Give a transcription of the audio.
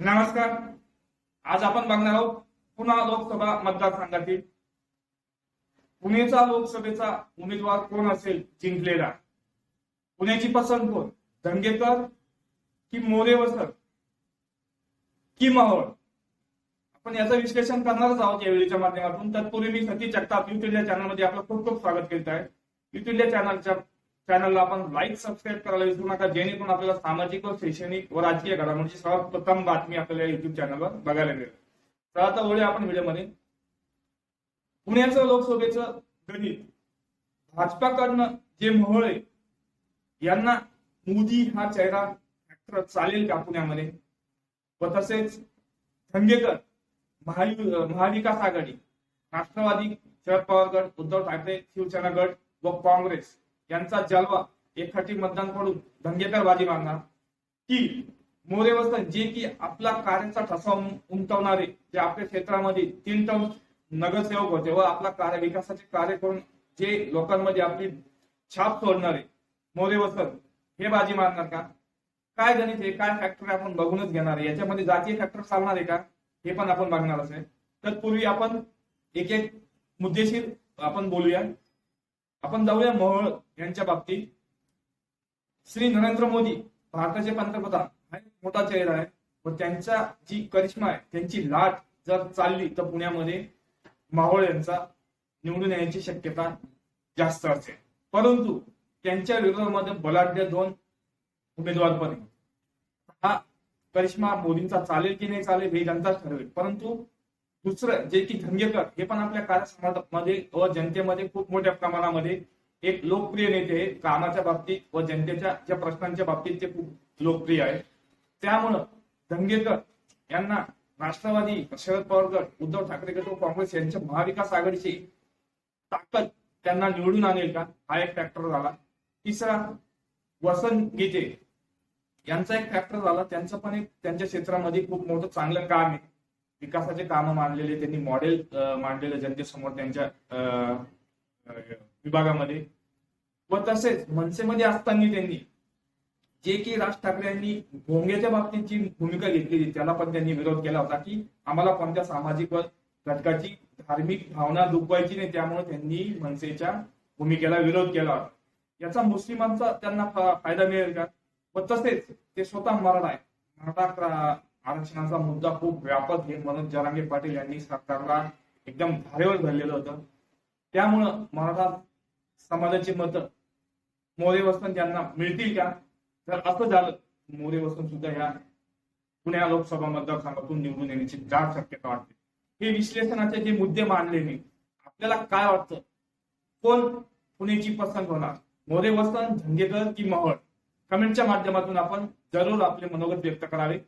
नमस्कार. आज आपण बघणार आहोत पुन्हा लोकसभा मतदारसंघातील पुणेचा लोकसभेचा उमेदवार कोण असेल जिंकलेला? पुण्याची पसंत कोण? धंगेकर कि मोरे कि की माहोळ आपण याचं विश्लेषण करणारच आहोत या माध्यमातून. तत्पूर्वी मी सती जगताप युट्यूब या चॅनलमध्ये आपलं खूप खूप स्वागत करीत आहे. युट्यूब या चॅनलच्या चॅनलला आपण लाईक सबस्क्राईब करायला विसरू नका जेणेकरून आपल्याला सामाजिक व शैक्षणिक व राजकीय घडामोडीची सर्वात प्रथम बातमी आपल्याला युट्यूब चॅनलवर बघायला मिळेल. तर आता वळूया आपण व्हिडिओमध्ये पुण्याचं लोकसभेचं गणित. भाजपाकडनं जे मोहळे यांना मोदी हा चेहरा फॅक्टर चालेल का पुण्यामध्ये? व तसेच धंगेकर महायु महाविकास आघाडी राष्ट्रवादी शरद पवार गट उद्धव ठाकरे शिवसेना गट व काँग्रेस. यांचा जलवा एकखटी मतदान पडून धंगेकर बाजी मारणार की मोरे वसंत जे की आपला कार्याचा ठसा उमटवणारे जे आपल्या क्षेत्रामध्ये तीन टर्म नगरसेवक होते व आपला कार्य विकासाचे कार्य करून जे लोकांमध्ये आपली छाप सोडणारे मोरे हे बाजी मारणार का? काय गणित हे काय फॅक्टर आपण बघूनच घेणार आहे. याच्यामध्ये जातीय फॅक्टर चालणार आहे का? हे पण आपण बघणारच आहे तत्पूर्वी आपण एक एक मुद्देशीर आपण बोलूया. आपण जाऊया मोहळ यांच्या बाबतीत श्री नरेंद्र मोदी भारताचे पंतप्रधान हा एक मोठा चेहरा आहे. व त्यांचा जी करिश्मा आहे त्यांची लाट जर चालली तर पुण्यामध्ये माहोळ यांचा निवडून येण्याची शक्यता जास्त असेल. परंतु त्यांच्या विरोधामध्ये बलाढ्य दोन उमेदवार पण हा करिश्मा मोदींचा चालेल की नाही चालेल हे जनताच ठरवेल. परंतु दुसरं जे की धंगेकर हे पण आपल्या कार्यसमाजामध्ये व जनतेमध्ये खूप मोठ्या प्रमाणामध्ये एक लोकप्रिय नेते कामाच्या बाबतीत व जनतेच्या ज्या प्रश्नांच्या बाबतीत ते खूप लोकप्रिय आहे त्यामुळं धंगेकर यांना राष्ट्रवादी शरद पवार गट उद्धव ठाकरे गट व काँग्रेस यांच्या महाविकास आघाडीची ताकद त्यांना निवडून आणेल का? हा एक फॅक्टर झाला. तिसरा वसंत गीते यांचा एक फॅक्टर झाला. त्यांचं पण एक त्यांच्या क्षेत्रामध्ये खूप मोठं चांगलं काम आहे. विकासाचे कामं मांडलेले त्यांनी मॉडेल मांडलेलं जनतेसमोर त्यांच्या अं, विभागामध्ये. व तसेच मनसेमध्ये असताना त्यांनी जे की राज ठाकरे यांनी भोंग्याच्या बाबतीत जी भूमिका घेतलेली त्याला पण त्यांनी विरोध केला होता की आम्हाला कोणत्या सामाजिक व घटकाची धार्मिक भावना दुखवायची नाही त्यामुळे त्यांनी मनसेच्या भूमिकेला विरोध केला. होता याचा मुस्लिमांचा त्यांना फायदा मिळेल का? व तसेच ते स्वतः मराठा आहे मराठा आरक्षणाचा मुद्दा खूप व्यापक आहे म्हणून जरांगे पाटील यांनी सरकारला एकदम धारेवर धरलेलं होतं. त्यामुळं मराठा समाजाची मतं. मोरे वसन त्यांना मिळतील का? जर असं झालं. मोरे वसन सुद्धा ह्या पुण्या लोकसभा मतदारसंघातून निवडून येण्याची दाट शक्यता वाटते. हे विश्लेषणाचे जे मुद्दे मांडले मी आपल्याला काय वाटतं? कोण पुण्याची पसंत होणार? मोरे वसन झंगेकर की महळ कमेंटच्या माध्यमातून आपण जरूर आपले मनोगत व्यक्त करावे.